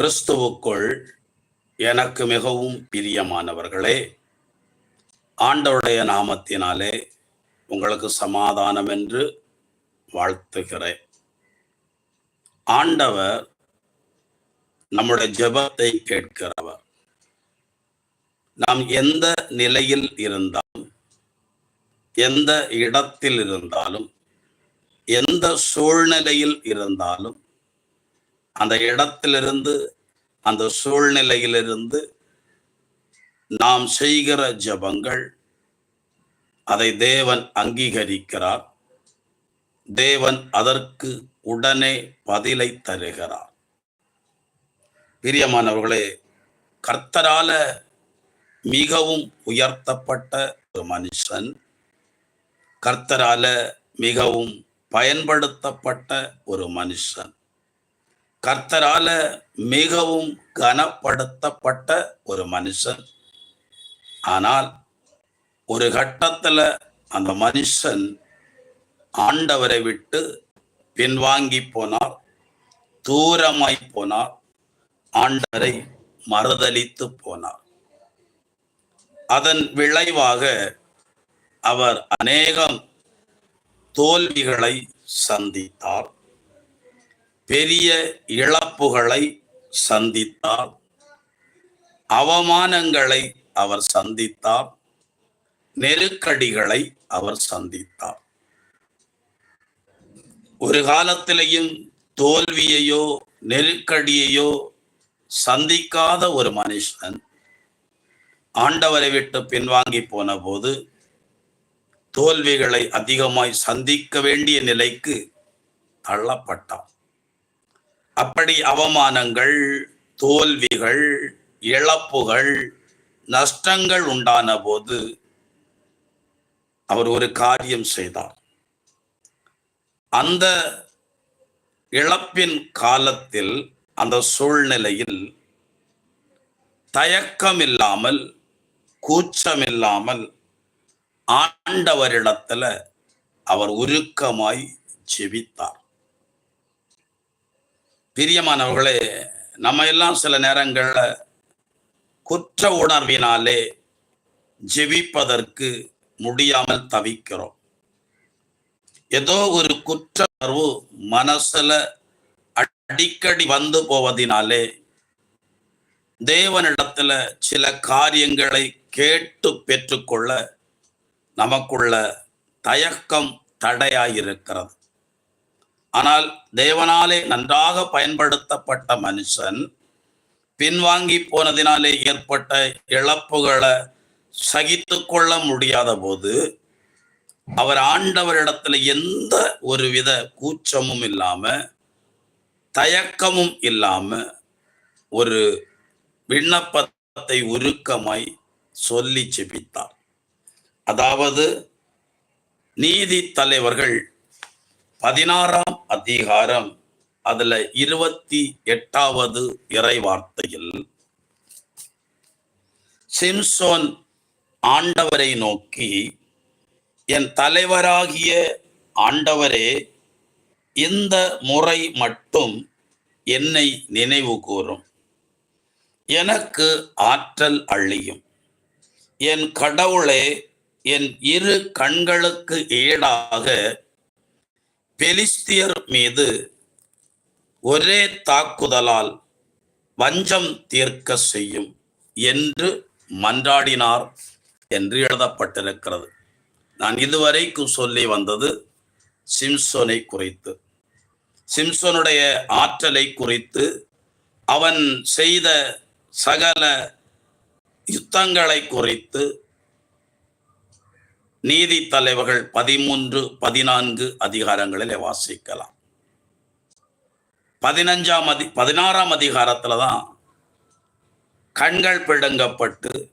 கிறிஸ்துவுக்குள் எனக்கு மிகவும் பிரியமானவர்களே ஆண்டவருடைய நாமத்தினாலே உங்களுக்கு சமாதானம் என்று வாழ்த்துகிறேன். ஆண்டவர் நம்முடைய ஜெபத்தை கேட்கிறவர். நாம் எந்த நிலையில் இருந்தாலும் எந்த இடத்தில் இருந்தாலும் எந்த சூழ்நிலையில் இருந்தாலும் அந்த இடத்திலிருந்து அந்த சூழ்நிலையிலிருந்து நாம் செய்கிற ஜபங்கள் அதை தேவன் அங்கீகரிக்கிறார். தேவன் அதற்கு உடனே பதிலை தருகிறார். பிரியமானவர்களே கர்த்தரால மிகவும் உயர்த்தப்பட்ட ஒரு மனுஷன் கர்த்தரால மிகவும் பயன்படுத்தப்பட்ட ஒரு மனுஷன். கர்த்தரால மிகவும் கனப்படுத்தப்பட்ட ஒரு மனுஷன். ஆனால் ஒரு கட்டத்துல அந்த மனுஷன் ஆண்டவரை விட்டு பின்வாங்கி போனார் தூரமாய் போனார் ஆண்டவரை மறுதளித்து போனார். அதன் விளைவாக அவர் அநேகம் தோல்விகளை சந்தித்தார். பெரிய இழப்புகளை சந்தித்தார். அவமானங்களை அவர் சந்தித்தார். நெருக்கடிகளை அவர் சந்தித்தார். ஒரு காலத்திலையும் தோல்வியையோ நெருக்கடியையோ சந்திக்காத ஒரு மனுஷன் ஆண்டவரை விட்டு பின்வாங்கி போன போது தோல்விகளை அதிகமாய் சந்திக்க வேண்டிய நிலைக்கு தள்ளப்பட்டான். அப்படி அவமானங்கள் தோல்விகள் இழப்புகள் நஷ்டங்கள் உண்டான போது அவர் ஒரு காரியம் செய்தார். அந்த இழப்பின் காலத்தில் அந்த சூழ்நிலையில் தயக்கம் இல்லாமல் கூச்சம் இல்லாமல் ஆண்டவரிடத்துல அவர் உருக்கமாய் ஜெபித்தார். பிரியமானவர்களே நம்ம எல்லாம் சில நேரங்களில் குற்ற உணர்வினாலே ஜெபிப்பதற்கு முடியாமல் தவிக்கிறோம். ஏதோ ஒரு குற்ற உணர்வு மனசுல அடிக்கடி வந்து போவதினாலே தேவனிடத்துல சில காரியங்களை கேட்டு பெற்றுக்கொள்ள நமக்குள்ள தயக்கம் தடையாயிருக்கிறது. ஆனால் தேவனாலே நன்றாக பயன்படுத்தப்பட்ட மனுஷன் பின்வாங்கி போனதினாலே ஏற்பட்ட இழப்புகளை சகித்து கொள்ள முடியாத போது அவர் ஆண்டவரிடத்துல எந்த ஒரு வித கூச்சமும் இல்லாம தயக்கமும் இல்லாம ஒரு விண்ணப்பத்தை உருக்கமாய் சொல்லி செபித்தார் அதாவது நீதி தலைவர்கள் பதினாறாம் அதிகாரம் அதுல இருபத்தி எட்டாவது இறை வார்த்தையில் சிம்சோன் ஆண்டவரை நோக்கி என் தலைவராகிய ஆண்டவரே இந்த முறை மட்டும் என்னை நினைவு கூறும். எனக்கு ஆற்றல் அள்ளியும் என் கடவுளே என் இரு கண்களுக்கு ஈடாக பெலிஸ்தியர் மீது ஒரே தாக்குதலால் வஞ்சம் தீர்க்க செய்யும் என்று மன்றாடினார் என்று எழுதப்பட்டிருக்கிறது. நான் இதுவரைக்கும் சொல்லி வந்தது சிம்சோனை குறித்து. சிம்சோனுடைய ஆற்றலை குறித்து அவன் செய்த சகல யுத்தங்களை குறித்து நீதி தலைவர்கள் பதிமூன்று பதினான்கு அதிகாரங்களில் வாசிக்கலாம். பதினஞ்சாம் அதி பதினாறாம் அதிகாரத்துல தான் கண்கள் பிடுங்கப்பட்டு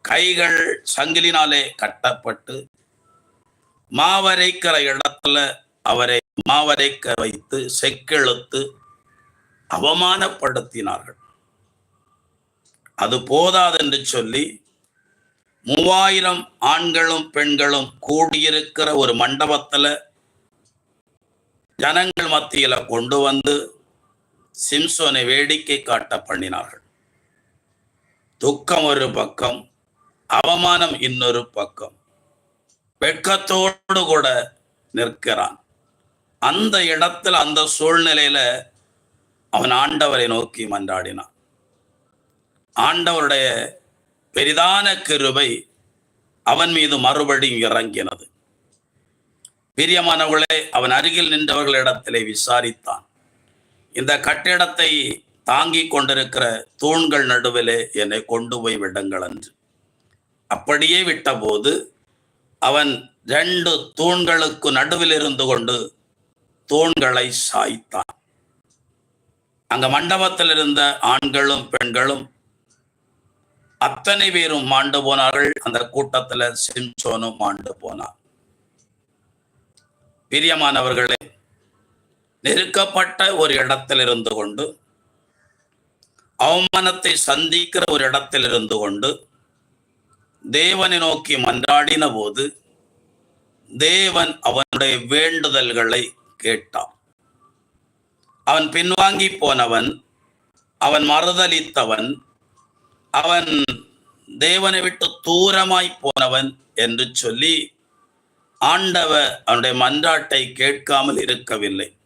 கைகள் சங்கிலினாலே கட்டப்பட்டு மாவரைக்கிற இடத்துல அவரை மாவரைக்க வைத்து செக்கெழுத்து அவமானப்படுத்தினார்கள். அது போதாதென்று சொல்லி மூவாயிரம் ஆண்களும் பெண்களும் கூடியிருக்கிற ஒரு மண்டபத்துல ஜனங்கள் மத்தியில கொண்டு வந்து சிம்சோனை வேடிக்கை காட்ட பண்ணினார்கள். துக்கம் ஒரு பக்கம் அவமானம் இன்னொரு பக்கம். வெட்கத்தோடு கூட நிற்கிறான். அந்த இடத்துல அந்த சூழ்நிலையில அவன் ஆண்டவரை நோக்கி மன்றாடினான். ஆண்டவருடைய பெரிதான கிருபை அவன் மீது மறுபடியும் இறங்கினது. பிரியமானவர்களே அவன் அருகில் நின்றவர்களிடத்திலே விசாரித்தான். இந்த கட்டிடத்தை தாங்கிக் கொண்டிருக்கிற தூண்கள் நடுவிலே என்னை கொண்டு போய் விடுங்கள் என்று. அப்படியே விட்டபோது அவன் ரெண்டு தூண்களுக்கு நடுவில் இருந்து கொண்டு தூண்களை சாய்த்தான். அங்க மண்டபத்தில் இருந்த ஆண்களும் பெண்களும் அத்தனை பேரும் மாண்டு போனார்கள். அந்த கூட்டத்துல சிம்சோனும் மாண்டு போனார் பிரியமானவர்களே நெருக்கப்பட்ட ஒரு இடத்தில் இருந்து கொண்டு அவமானத்தை சந்திக்கிற ஒரு இடத்தில் இருந்து கொண்டு தேவனை நோக்கி மன்றாடின போது தேவன் அவனுடைய வேண்டுதல்களை கேட்டான். அவன் பின்வாங்கி போனவன் அவன் மறுதளித்தவன் அவன் தேவனை விட்டு தூரமாய் போனவன் என்று சொல்லி ஆண்டவர் அவனுடைய மன்றாட்டை கேட்காமல் இருக்கவில்லை.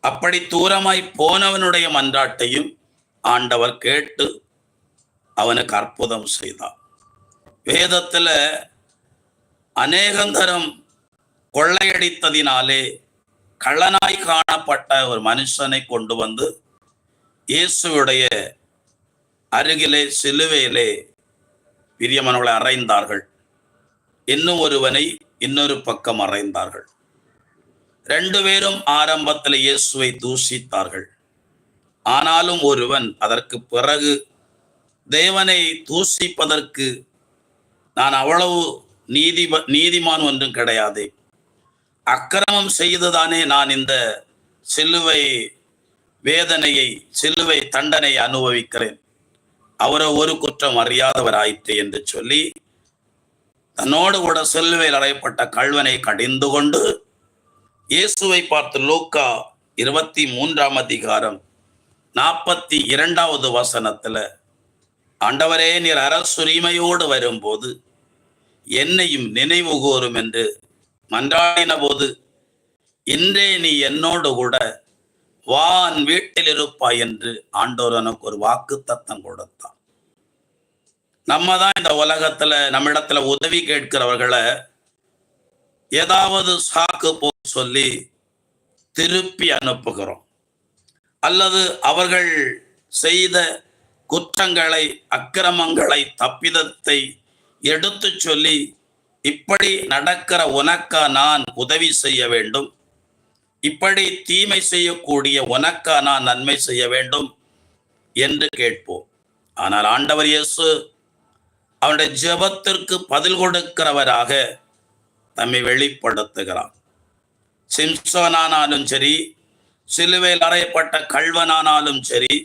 அப்படி தூரமாய் போனவனுடைய மன்றாட்டையும் ஆண்டவர் கேட்டு அவனுக்கு அற்புதம் செய்தார் வேதத்துல அநேகந்தரம் கொள்ளையடித்ததினாலே கள்ளனாய் காணப்பட்ட ஒரு மனுஷனை கொண்டு வந்து இயேசுவுடைய அருகிலே சிலுவையிலே பிரியமனவளை அறைந்தார்கள். இன்னும் ஒருவனை இன்னொரு பக்கம் அறைந்தார்கள். ரெண்டு பேரும் ஆரம்பத்தில் இயேசுவை தூஷித்தார்கள் ஆனாலும் ஒருவன் அதற்கு பிறகு தேவனை தூஷிப்பதற்கு நான் அவ்வளவு நீதி நீதிமான் ஒன்றும் கிடையாது. அக்கிரமம் செய்துதானே நான் இந்த சிலுவை வேதனையை சிலுவை தண்டனை அனுபவிக்கிறேன். அவரை ஒரு குற்றம் அறியாதவராயிற்று என்று சொல்லி தன்னோடு கூட செல்வையில் அறையப்பட்ட கல்வனை கடிந்து கொண்டு இயேசுவை பார்த்து லூக்கா இருபத்தி மூன்றாம் அதிகாரம் நாற்பத்தி இரண்டாவது வசனத்துல ஆண்டவரே நீர் அரசுரிமையோடு வரும்போது என்னையும் நினைவு கூறும் என்று மன்றாடின போது இன்றே நீ என்னோடு கூட வான் வீட்டில் இருப்பாய் என்று ஆண்டோர் எனக்கு ஒரு வாக்கு தத்தம் கொடுத்தான். நம்ம தான் இந்த உலகத்துல நம்மிடத்துல உதவி கேட்கிறவர்களை ஏதாவது சாக்கு போ சொல்லி திருப்பி அனுப்புகிறோம். அல்லது அவர்கள் செய்த குற்றங்களை அக்கிரமங்களை தப்பிதத்தை எடுத்து சொல்லி இப்படி நடக்கிற உனக்கா நான் உதவி செய்ய வேண்டும். இப்படி தீமை செய்யக்கூடிய உனக்கா நான் நன்மை செய்ய வேண்டும் என்று கேட்போம். ஆனால் ஆண்டவர் இயேசு அவனுடைய ஜெபத்திற்கு பதில் கொடுக்கிறவராக தம்மை வெளிப்படுத்துகிறார். சிம்சோனானாலும் சரி சிலுவையில் அறையப்பட்ட கல்வனானாலும் சரி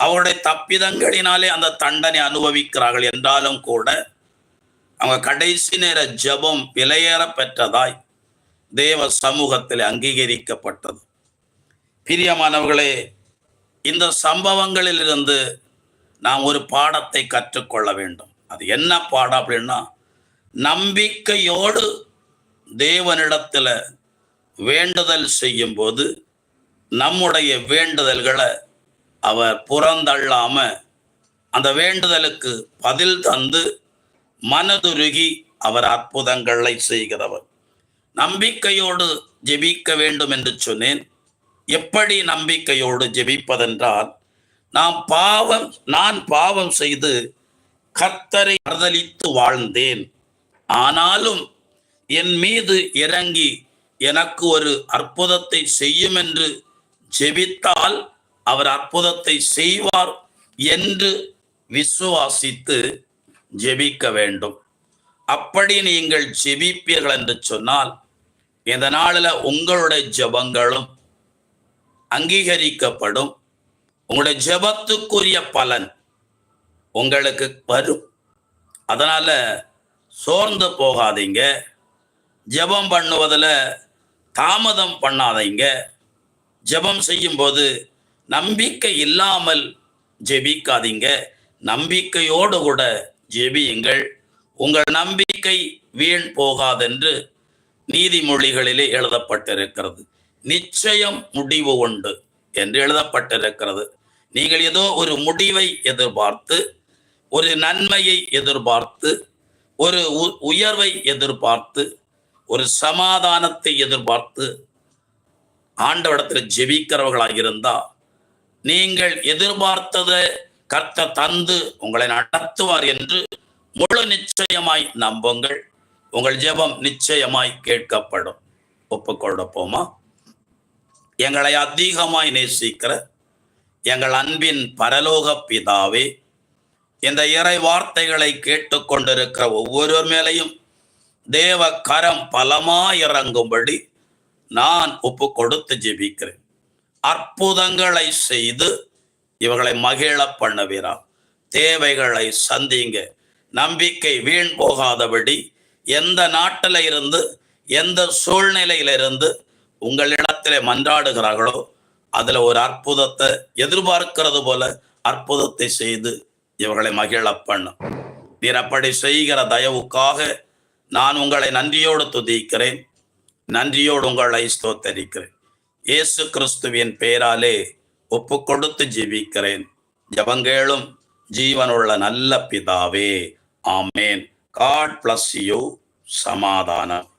அவருடைய தப்பிதங்களினாலே அந்த தண்டனை அனுபவிக்கிறார்கள் என்றாலும் கூட அவங்க கடைசி நேர ஜபம் விலையேற பெற்றதாய் தேவ சமூகத்தில் அங்கீகரிக்கப்பட்டது. பிரியமானவர்களே இந்த சம்பவங்களில் இருந்து நாம் ஒரு பாடத்தை கற்றுக்கொள்ள வேண்டும். அது என்ன பாடம் அப்படின்னா நம்பிக்கையோடு தேவனிடத்தில் வேண்டுதல் செய்யும்போது நம்முடைய வேண்டுதல்களை அவர் புறந்தள்ளாம அந்த வேண்டுதலுக்கு பதில் தந்து மனதுருகி அவர் அற்புதங்களை செய்கிறவர். நம்பிக்கையோடு ஜெபிக்க வேண்டும் என்று சொன்னேன். எப்படி நம்பிக்கையோடு ஜெபிப்பதென்றால் நாம் பாவம் நான் பாவம் செய்து கர்த்தரை மறுதலித்து வாழ்ந்தேன். ஆனாலும் என் மீது இறங்கி எனக்கு ஒரு அற்புதத்தை செய்யும் என்று ஜெபித்தால் அவர் அற்புதத்தை செய்வார் என்று விசுவாசித்து ஜெபிக்க வேண்டும். அப்படி நீங்கள் ஜெபிப்பீர்கள் என்று சொன்னால் இந்த நாளில் உங்களுடைய ஜெபங்களும் அங்கீகரிக்கப்படும்? உங்களுடைய ஜெபத்துக்குரிய பலன் உங்களுக்கு வரும். அதனால் சோர்ந்து போகாதீங்க. ஜெபம் பண்ணுவதில் தாமதம் பண்ணாதீங்க. ஜெபம் செய்யும்போது நம்பிக்கை இல்லாமல் ஜெபிக்காதீங்க. நம்பிக்கையோடு கூட ஜெபியுங்கள். உங்கள் நம்பிக்கை வீண் போகாதென்று நீதிமொழிகளிலே எழுதப்பட்டிருக்கிறது. நிச்சயம் முடிவு உண்டு என்று எழுதப்பட்டிருக்கிறது. நீங்கள் ஏதோ ஒரு முடிவை எதிர்பார்த்து ஒரு நன்மையை எதிர்பார்த்து ஒரு உ- உயர்வை எதிர்பார்த்து ஒரு சமாதானத்தை எதிர்பார்த்து ஆண்டவடத்தில் ஜெபிக்கிறவர்களாக இருந்தால் நீங்கள் எதிர்பார்த்ததை கர்த்த தந்து உங்களை நடத்துவார் என்று முழு நிச்சயமாய் நம்புங்கள். உங்கள் ஜெபம் நிச்சயமாய் கேட்கப்படும். ஒப்புக்கொடுப்போமா எங்களை அதிகமாய் நேசிக்கிற எங்கள் அன்பின் பரலோக பிதாவே இந்த இறை வார்த்தைகளை கேட்டுக்கொண்டிருக்கிற ஒவ்வொருவர் மேலையும் தேவ கரம் பலமாய் இறங்கும்படி நான் ஒப்பு கொடுத்து ஜெபிக்கிறேன். அற்புதங்களை செய்து இவர்களை மகிழ பண்ணுவீரா. தேவைகளை சந்திங்க. நம்பிக்கை வீண் போகாதபடி எந்த நாட்டில் இருந்து எந்த சூழ்நிலையிலிருந்து உங்களிடத்தில் மன்றாடுகிறார்களோ அதில் ஒரு அற்புதத்தை எதிர்பார்க்கிறது போல அற்புதத்தை செய்து இவர்களை மகிழ பண்ணும். நீர் அப்படி செய்கிற தயவுக்காக நான் உங்களை நன்றியோடு துதிக்கிறேன். நன்றியோடு உங்களை ஸ்தோத்தரிக்கிறேன். இயேசு கிறிஸ்துவின் பெயராலே ஒப்பு கொடுத்து ஜீவிக்கிறேன். ஜபங்கேளும் ஜீவனுள்ள நல்ல பிதாவே. ஆமேன். காட் பிளஸ் யூ சமாதானம்.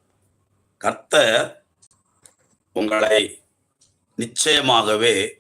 கர்த்தர் உங்களை நிச்சயமாகவே